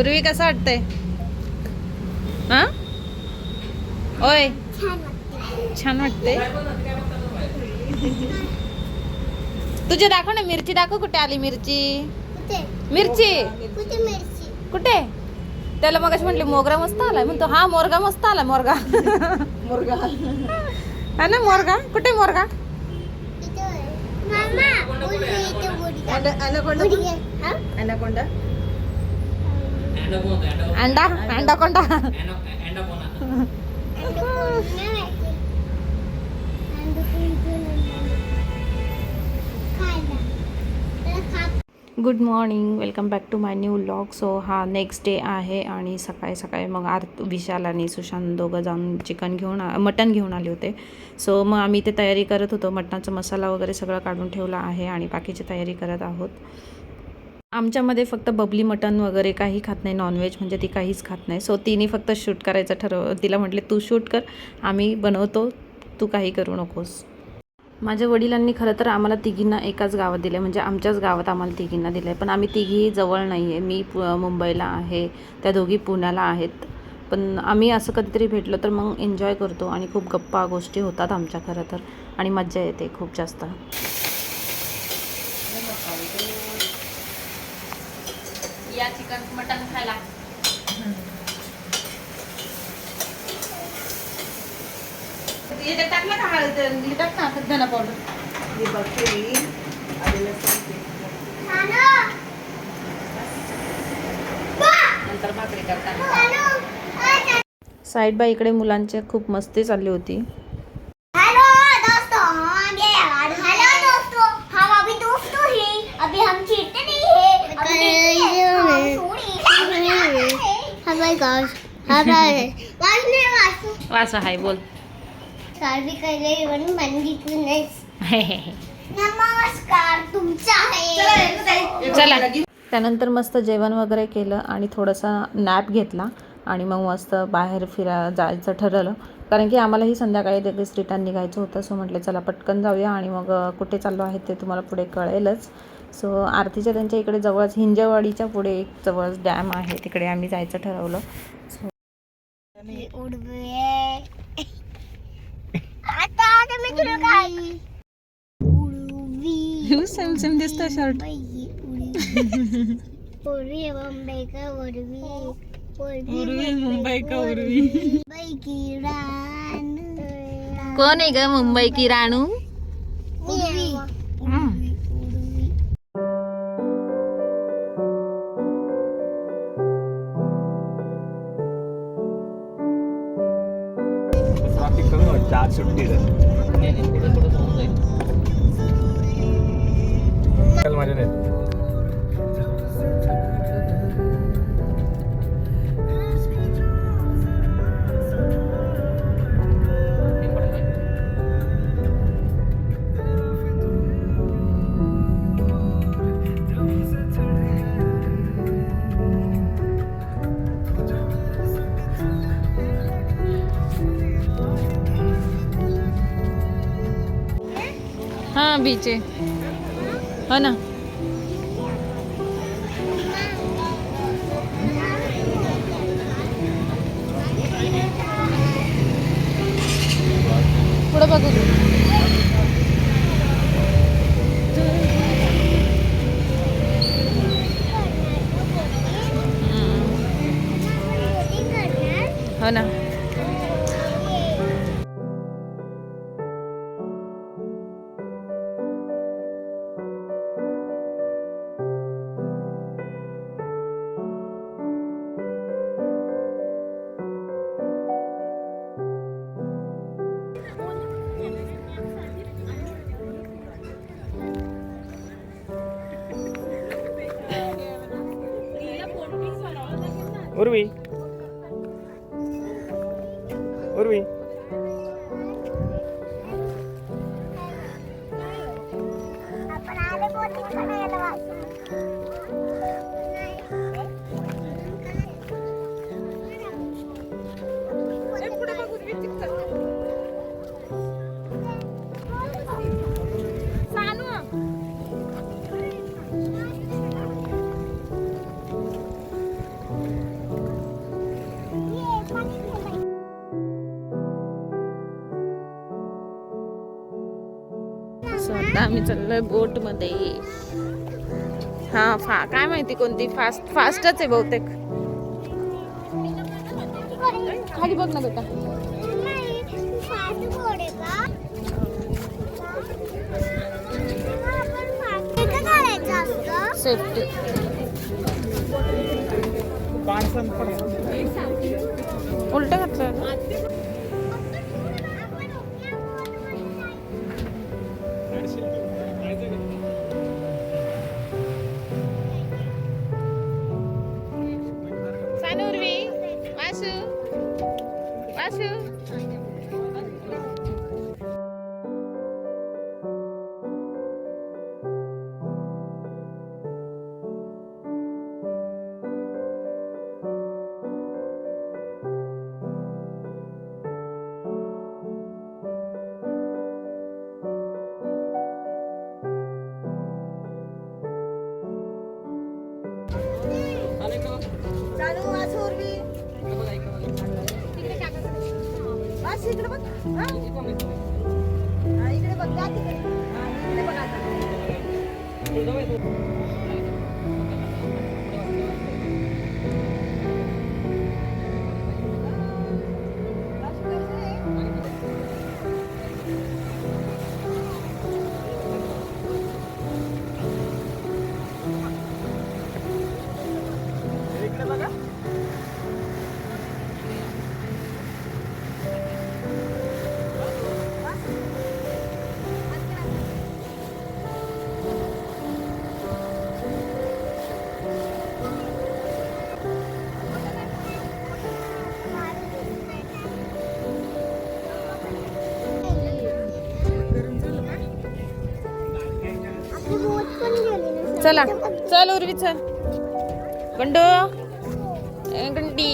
पूर्वी कसं वाटतंय? हा? ओय. छान वाटते तुझे दाखव ना मिरची दाखव कुठे आली मिरची? मिरची? कुठे मिरची? कुठे? त्याला मग म्हटले मोगरा मस्त आलाय. म्हणतो हा मोरगा मस्त आला मोरगा. मुर्गा. हा ना मोरगा? कुठे मोरगा? अनाकोंडा? अंडा अंडा कोणता. Good morning welcome back to my new vlog so हा नेक्स्ट डे आहे आणि सकाळी सकाळी मग आर विशाल आणि सुशांत दोघं जाऊन चिकन घेऊन मटण घेऊन आले होते. सो मग आम्ही ते तयारी करत होतो. मटणाचा मसाला वगैरे सगळं काढून ठेवला आहे आणि बाकीची तयारी करत आहोत. आमच्यामध्ये फक्त बबली मटण वगैरे काही खात नाही नॉनव्हेज म्हणजे ती काहीच खात नाही. सो तिने फक्त शूट करायचं ठरव तिला म्हटले तू शूट कर आम्ही बनवतो तू काही करू नकोस. माझ्या वडिलांनी खरं तर आम्हाला तिघींना एकाच गावात दिलं आहे म्हणजे आमच्याच गावात आम्हाला तिघींना दिलं आहे पण आम्ही तिघीही जवळ नाही आहे मी पु मुंबईला आहे त्या दोघी पुण्याला आहेत. पण आम्ही असं कधीतरी भेटलो तर मग एन्जॉय करतो आणि खूप गप्पा गोष्टी होतात आमच्या खरं तर. आणि मज्जा येते खूप जास्त. या चिकन मटन खायला. टाकलं का हळद? टाक ना धना पावडर ही. नानू. नंतर भाकरी करताना. साईड बाय इकडे मुलांची खूप मस्ती चालली होती हेलो दोस्तों आगे हेलो दोस्तों हम अभी दोस्तों हैं अभी हम खेलते नहीं है अभी देखते हैं हम सोनी वास हाय बोल. सारवी म्हणून नमस्कार तुमचा आहे. चला त्यानंतर मस्त जेवण वगैरे केलं आणि थोडासा नॅप घेतला आणि मग मस्त बाहेर फिरा जायचं ठरवलं कारण की आम्हालाही संध्याकाळी लगेच रिटर्न निघायचं होतं सो म्हटलं चला पटकन जाऊया आणि मग कुठे चाललो आहे ते तुम्हाला पुढे कळेलच. सो आरतीच्या त्यांच्या इकडे जवळच हिंजवाडीच्या पुढे एक जवळच डॅम आहे. तिकडे आम्ही जायचं ठरवलं. सो उडवे. आता आता मी तुला काय? उडवी. सेम सेम दिसतं शर्ट पूर्वी मुंबई का उर्वी उर्वी, मुंबई का उर्वी. मुंबई की रान. कोण आहे ग मुंबई की राणू? वाटतं आज सुट्टी तर माझ्या नाही. बीच आहे. हो ना? पुढं बघू. आता आम्ही चाललोय बोटमध्ये हा फा काय माहिती कोणती फास्ट फास्टच आहे बहुतेक. खाली बघ ना बेटा. सेफ्टी उलट घातलं वासू इकडे बघ. हा? इकडे बघ जा तिकडे. हा, इकडे बघ आता. चला. चल उर्वी चल. गंडो ए, गंडी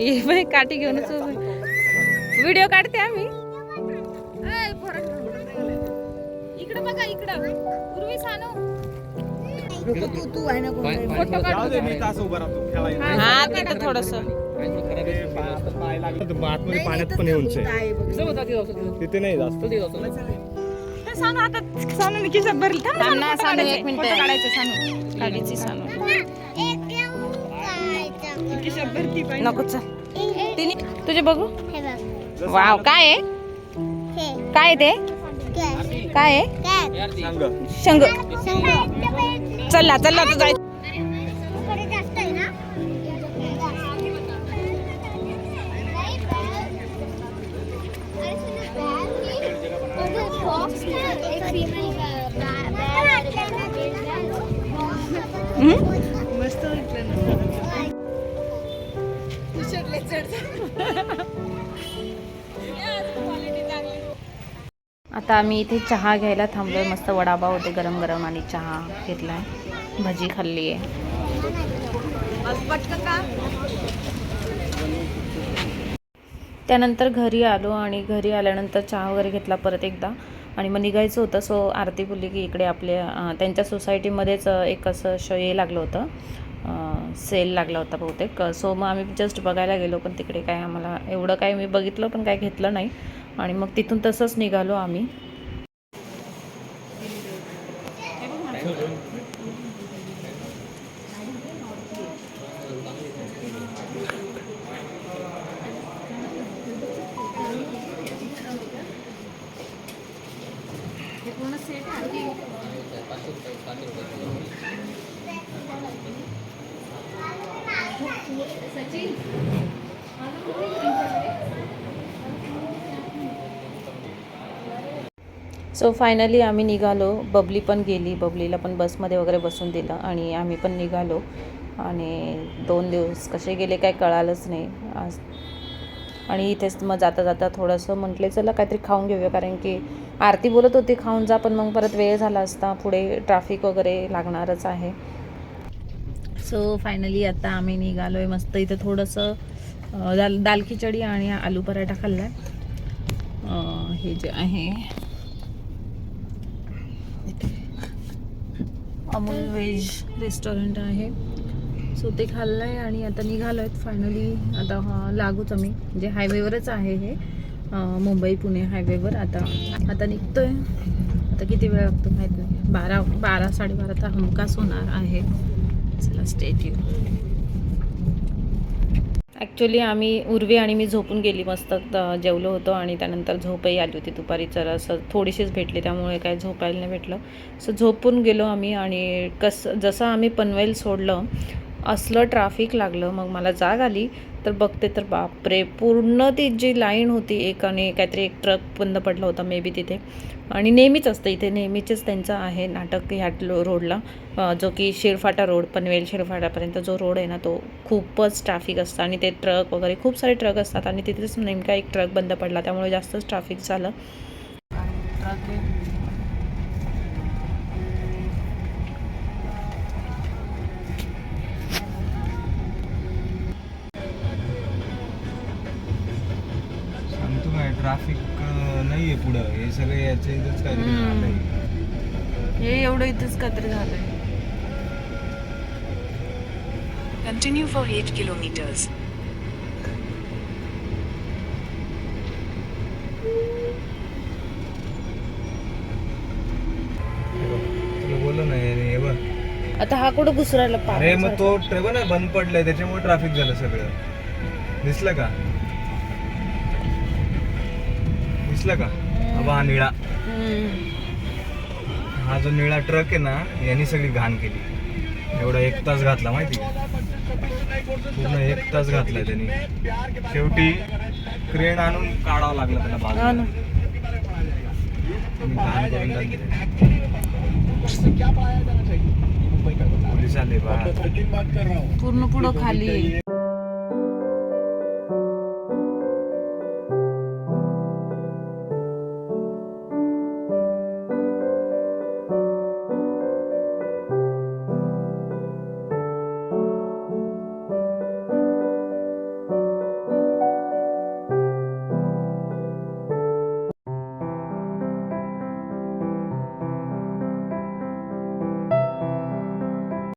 ये बाई काठी घेऊनच व्हिडिओ काढते आम्ही. इकडं बघा इकडं. उर्वी सानू. तू तू आहे ना कोण फोटो काढतो मी तास उभा राहतो. खेळायला हा ते आतमध्ये पाण्यात पण येऊन आहे बघ. तिथे नाही जास्त. सानू आता सानू भरली. थांब ना सानू एक मिनिट. काढायचं सानू. काढायची सानू. नको चल. तिने तुझे बघू? वाव काय आहे? काय आहे ते? काय आहे? सांग. शंग. चल ना चल ना तू जाय मस्त आता आम्ही इथे चहा घ्यायला थांबलोय. मस्त वडापाव होते गरम गरम आणि चहा घेतलाय. भजी खाल्ली आहे. त्यानंतर घरी आलो आणि घरी आल्यानंतर चहा वगैरे घेतला परत एकदा. आणि मग निघायचं होतं सो आरती बोलली की इकडे आपल्या त्यांच्या सोसायटीमध्येच एक असं श हे लागलं होतं. सेल लागला होता बहुतेक. सो मग आम्ही जस्ट बघायला गेलो पण तिकडे काय आम्हाला एवढं काय मी बघितलं पण काय घेतलं नाही. आणि मग तिथून तसंच निघालो आम्ही. सो फायनली आम्ही निघालो. बबली पण गेली. बबलीला पण बसमध्ये वगैरे बसून दिलं आणि आम्ही पण निघालो. आणि दोन दिवस कसे गेले काय कळालंच नाही. आज आणि इथेच मग जाता जाता थोडंसं म्हटले चला काहीतरी खाऊन घेऊया. कारण की आरती बोलत होती खाऊन जा. पण मग परत वेळ झाला असता. पुढे ट्रॅफिक वगैरे लागणारच आहे. सो फायनली आता आम्ही निघालो आहे मस्त इथं थोडंसं दाल दाल खिचडी आणि आलू पराठा खाल्ला हे जे आहे अमूल व्हेज रेस्टॉरंट आहे. सो ते खाल्लं आहे आणि आता निघालो आहेत फायनली आता लागूच आम्ही. म्हणजे हायवेवरच आहे हे. मुंबई पुणे हायवेवर आता आता निघतो आहे आता किती वेळ लागतो माहीत नाही. बारा बारा साडेबारा तर हमखास होणार आहे. चला स्टेट यू ॲक्च्युली आम्ही उर्वी आणि मी झोपून गेली मस्त जेवलो होतो आणि त्यानंतर झोपही आली होती दुपारी. जरा असं थोडीशीच भेटली त्यामुळे काय झोपायला नाही भेटलं. सो झोपून गेलो आम्ही आणि कसं जसं आम्ही पनवेल सोडलं असलं ट्राफिक लागलं मग मला जाग आली तर बघते तर बापरे पूर्ण ती जी लाईन होती एक आणि काहीतरी एक ट्रक बंद पडला होता मे बी तिथे. आणि नेहमीच असतं इथे नेहमीचेच त्यांचं आहे नाटक ह्या लो- रोडला जो की शिरफाटा रोड पनवेल शिरफाटापर्यंत जो रोड आहे ना तो खूपच ट्रॅफिक असतं. आणि ते ट्रक वगैरे खूप सारे ट्रक असतात. आणि तिथेच नेमका एक ट्रक बंद पडला त्यामुळे जास्तच ट्रॅफिक झालं. हे सगळे याचे इथंच काहीतरी. झालंय. हे एवढं इथंच काहीतरी झालंय Continue for 8 kilometers. तुला बोललो ना हे हे बघ आता हा कुठं घुसरायला अरे मग तो ट्रेबल ना बंद पडलाय त्याच्यामुळे ट्रॅफिक झालं सगळं दिसलं का दिसलं का अबा हा निळा हा जो निळा ट्रक आहे ना यांनी सगळी घाण केली. एवढा एक तास घातला माहिती पूर्ण एक तास घातलाय त्यांनी. शेवटी क्रेन आणून काढावं लागलं त्याला हा बाजूला ना. त्यांनी घाण करून टाकली. पोलीस आले बा. पूर्ण पुढं खाली. आहे.